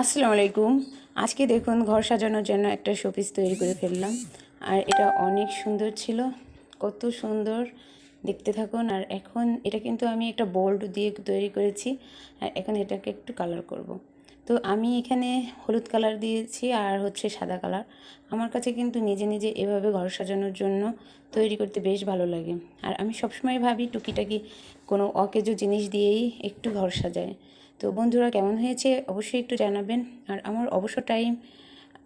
আসসালামু আলাইকুম। আজকে দেখুন ঘর সাজানোর জন্য একটা শোপিস তৈরি করে ফেললাম। আর এটা অনেক সুন্দর ছিল, কত সুন্দর দেখতে থাকুন। আর এখন এটা কিন্তু আমি একটা বোল্ড দিয়ে তৈরি করেছি, আর এখন এটাকে একটু কালার করব। তো আমি এখানে হলুদ কালার দিয়েছি আর হচ্ছে সাদা কালার আমার কাছে কিন্তু নিজে নিজে এভাবে ঘর সাজানোর জন্য তৈরি করতে বেশ ভালো লাগে। আর আমি সবসময় ভাবি টুকিটাকি কোনো অকেজো জিনিস দিয়েই একটু ঘর সাজায় তো বন্ধুরা, কেমন হয়েছে? অবশ্যই একটু জানাবেন। আর আমার অবসর টাইম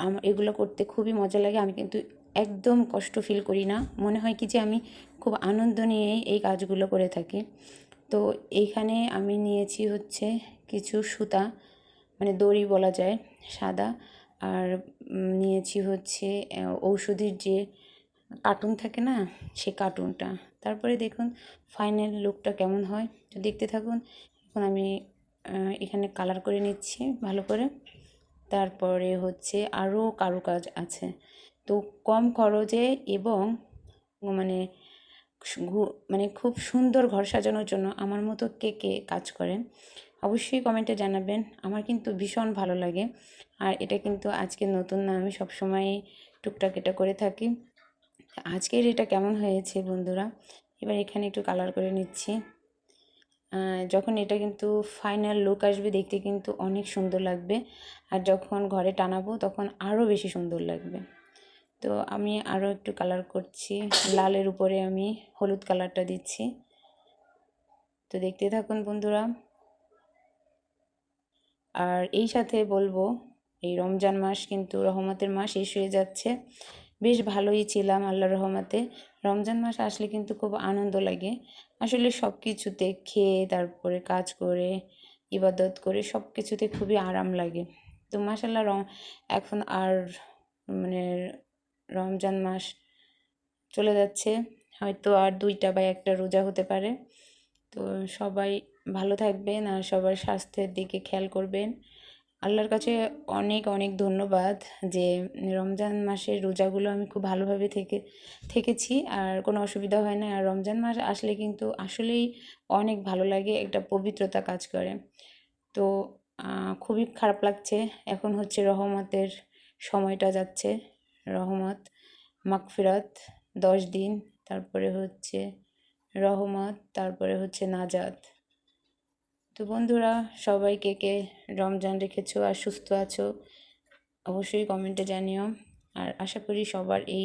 আমার এগুলো করতে খুবই মজা লাগে। আমি কিন্তু একদম কষ্ট ফিল করি না। মনে হয় কি যে আমি খুব আনন্দ নিয়েই এই কাজগুলো করে থাকি। তো এইখানে আমি নিয়েছি হচ্ছে কিছু সুতা মানে দড়ি বলা যায়, সাদা। আর নিয়েছি হচ্ছে ঔষধির যে কার্টুন থাকে না, সে কার্টুনটা। তারপরে দেখুন ফাইনাল লুকটা কেমন হয়। তো দেখতে থাকুন। এখন আমি এখানে কালার করে নিচ্ছি ভালো করে। তারপরে হচ্ছে আরও কারুকাজ আছে। তো কম খরচে এবং মানে মানে খুব সুন্দর ঘর সাজানোর জন্য আমার মতো কে কে কাজ করেন অবশ্যই কমেন্টে জানাবেন। আমার কিন্তু ভীষণ ভালো লাগে। আর এটা কিন্তু আজকে নতুন না, আমি সবসময় টুকটাক এটা করে থাকি। আজকের এটা কেমন হয়েছে বন্ধুরা? এবার এখানে একটু কালার করে নিচ্ছি। যখন এটা কিন্তু ফাইনাল লুক আসবে, দেখতে কিন্তু অনেক সুন্দর লাগবে। আর যখন ঘরে টানাবো, তখন আরও বেশি সুন্দর লাগবে। তো আমি আরও একটু কালার করছি। লালের উপরে আমি হলুদ কালারটা দিচ্ছি। তো দেখতে থাকুন বন্ধুরা। আর এই সাথে বলব, এই রমজান মাস কিন্তু রহমতের মাস শেষ হয়ে যাচ্ছে। বেশ ভালোই ছিলাম আল্লাহ রহমাতে। রমজান মাস আসলে কিন্তু খুব আনন্দ লাগে। আসলে সব কিছুতে খেয়ে, তারপরে কাজ করে, ইবাদত করে সব কিছুতে খুবই আরাম লাগে। তো মাসাল্লাহ রম, এখন আর মানে রমজান মাস চলে যাচ্ছে। হয়তো আর দুইটা বা একটা রোজা হতে পারে। তো সবাই ভালো থাকবেন আর সবার স্বাস্থ্যের দিকে খেয়াল করবেন। আল্লাহর কাছে অনেক অনেক ধন্যবাদ যে রমজান মাসের রোজাগুলো আমি খুব ভালোভাবে থেকে, থেকেছি আর কোনো অসুবিধা হয় না। আর রমজান মাস আসলে কিন্তু আসলেই অনেক ভালো লাগে, একটা পবিত্রতা কাজ করে। তো খুবই খারাপ লাগছে। এখন হচ্ছে রহমতের সময়টা যাচ্ছে, রহমত, মাগফিরাত, দশ দিন, তারপরে হচ্ছে রহমত, তারপরে হচ্ছে নাজাত। তো বন্ধুরা, সবাই কে কে রমজান রেখেছো আর সুস্থ আছো, অবশ্যই কমেন্টে জানিও। আর আশা করি সবার এই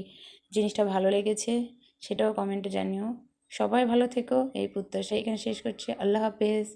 জিনিসটা ভালো লেগেছে, সেটাও কমেন্টে জানিও। সবাই ভালো থেকো, এই প্রত্যাশা এখানে শেষ করছি। আল্লাহ হাফেজ।